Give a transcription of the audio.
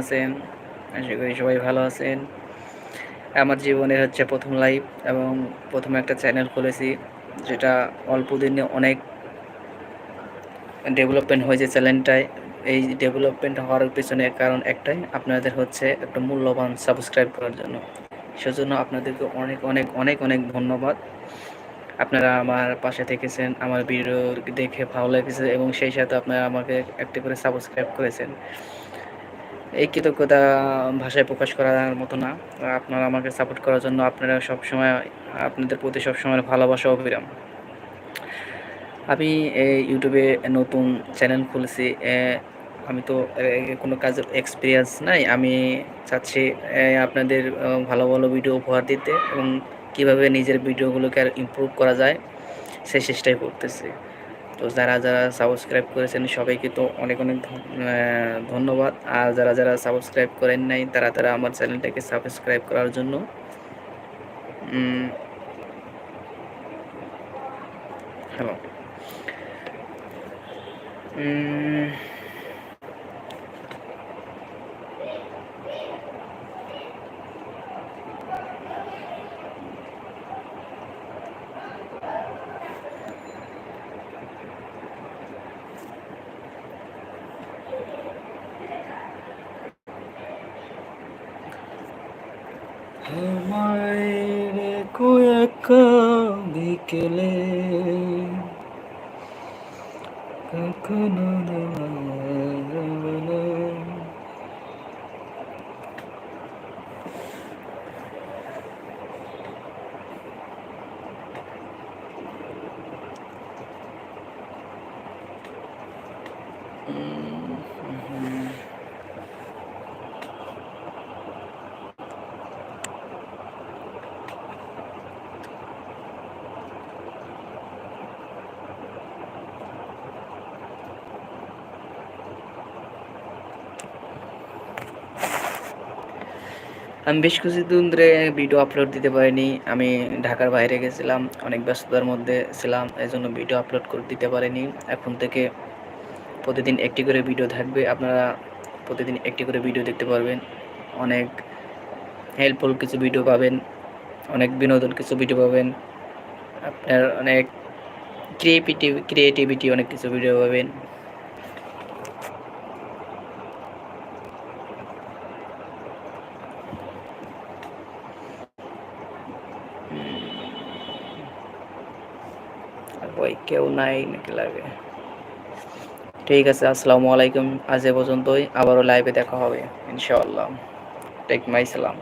আছেন? আশা করি সবাই ভালো আছেন। আমার জীবনের হচ্ছে প্রথম লাইভ এবং প্রথম একটা চ্যানেল খুলেছি, যেটা অল্প দিনে অনেক ডেভেলপমেন্ট হয়েছে চ্যানেলটায় এই ডেভেলপমেন্ট হওয়ার পিছনে কারণ একটাই, আপনাদের হচ্ছে একটা মূল্যবান সাবস্ক্রাইব করার জন্য। সেজন্য আপনাদেরকে অনেক অনেক অনেক অনেক ধন্যবাদ। আপনারা আমার পাশে থেকেছেন, আমার ভিডিও দেখে ভালো লেগেছে এবং সেই সাথে আপনারা আমাকে একটি করে সাবস্ক্রাইব করেছেন। এই কৃতজ্ঞতা ভাষায় প্রকাশ করার মতো না। আপনারা আমাকে সাপোর্ট করার জন্য আপনারা সবসময়, আপনাদের প্রতি সবসময় ভালোবাসা অবিরাম আমি ইউটিউবে নতুন চ্যানেল খুলেছি আমি তো কোনো কাজের এক্সপিরিয়েন্স নাই। আমি চাচ্ছি আপনাদের ভালো ভালো ভিডিও উপহার দিতে এবং কীভাবে নিজের ভিডিওগুলোকে আর ইম্প্রুভ করা যায় সেই চেষ্টাই করতেছি। তো যারা যারা সাবস্ক্রাইব করেছেন সবাইকে তো অনেক অনেক ধন্যবাদ। আর যারা যারা সাবস্ক্রাইব করেন নাই, তারা তারা আমার চ্যানেলটাকে সাবস্ক্রাইব করার জন্য। হ্যালো। আমায় রেখো একা বিকেলে কখনো Mm-hmm. আমি বেশ কিছুদিন ধরে ভিডিও আপলোড দিতে পারিনি। আমি ঢাকার বাইরে গেছিলাম, অনেক ব্যস্ততার মধ্যে ছিলাম এই জন্য ভিডিও আপলোড করে দিতে পারিনি। এখন থেকে প্রতিদিন একটি করে ভিডিও থাকবে, আপনারা প্রতিদিন একটি করে ভিডিও দেখতে পারবেন। অনেক হেল্পফুল কিছু ভিডিও পাবেন, অনেক বিনোদন কিছু ভিডিও পাবেন, আপনার অনেক ক্রিয়েটিভিটি ক্রিয়েটিভিটি অনেক কিছু ভিডিও পাবেন। ওই কেউ নাই নাকি লাগে ঠিক আছে, আসসালামু আলাইকুম। আজ এ পর্যন্তই। আবারও লাইভে দেখা হবে, ইনশাআল্লাহ। টেক মাই সালাম।